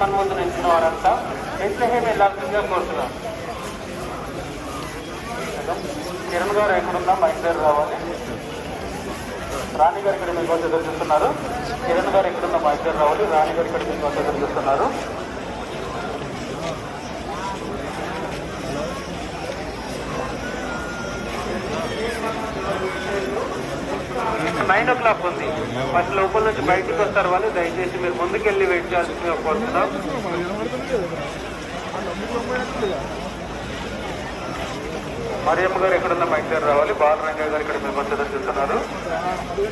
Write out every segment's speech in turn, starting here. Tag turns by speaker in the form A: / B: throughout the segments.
A: Tiffin ముందు నిలిచిన వారంతా బెత్లహేమ్ వెళ్ళాల్సిందిగా కోరుతున్నాం కిరణ్ గారు ఎక్కడున్నా మా రావాలి. రాణి గారు ఇక్కడ మీకు వచ్చి ఎదురు చూస్తున్నారు. కిరణ్ గారు ఎక్కడున్న మా ఇద్దరు రావాలి. రాణి గారు ఇక్కడ మీకు వచ్చి ఎదురు చూస్తున్నారు. నైన్ ఓ క్లాక్ ఉంది. ఫస్ట్ లోపల నుంచి బయటకు వస్తారు వాళ్ళు. దయచేసి మీరు ముందుకెళ్ళి వెయిట్ చేయాల్సిందిగా కోరుతున్నాం. మరియమ్మ గారు ఎక్కడున్న మైక్ దగ్గర రావాలి. బాలరంగ గారు ఇక్కడ మీకు కొంచెం ఎదురు చూస్తున్నారు.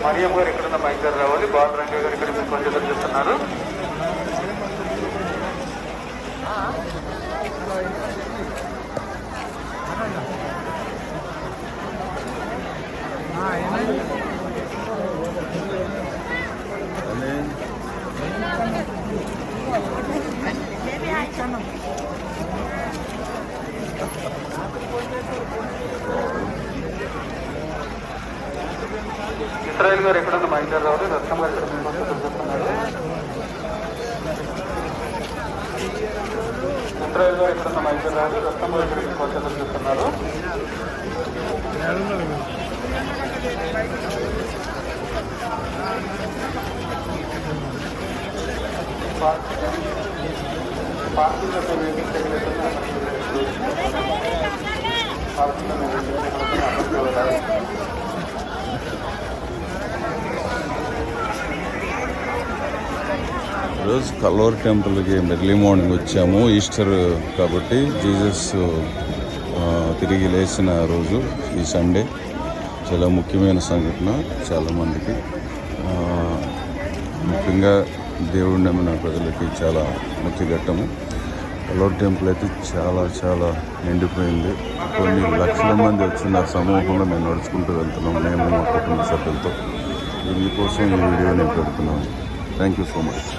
A: మరియమ్మ గారు ఎక్కడున్న మైక్ దగ్గర రావాలి. బాలరంగ గారు ఇక్కడ మీకు కొంచెం ఎదురు చూస్తున్నారు. ఇస్రాయల్ గారు ఎక్కడన్నా మా దగ్గర రావాలి రత్నం గారు ఇక్కడ మీకు ఇస్రాయల్ గారు ఎక్కడన్నా మా దగ్గర రావాలి రత్నం గారు ఇక్కడ మీకు వచ్చి ఎదురు చూస్తున్నారు. పార్కింగ్
B: ఈరోజు కల్వర్ టెంపుల్కి ఎర్లీ మార్నింగ్ వచ్చాము. ఈస్టర్ కాబట్టి జీసస్ తిరిగి లేచిన రోజు ఈ సండే. చాలా ముఖ్యమైన సంఘటన చాలామందికి. ముఖ్యంగా దేవుడి నమ్మిన ప్రజలకి చాలా ముఖ్య ఘట్టము. కల్వర్ టెంపుల్ అయితే చాలా చాలా నిండిపోయింది. కొన్ని లక్షల మంది వచ్చిన సమూహంలో మేము నడుచుకుంటూ వెళ్తున్నాం మేము మా కుటుంబ సభ్యులతో. మీకోసం ఈ వీడియో నేను పెడుతున్నాను. Thank you so much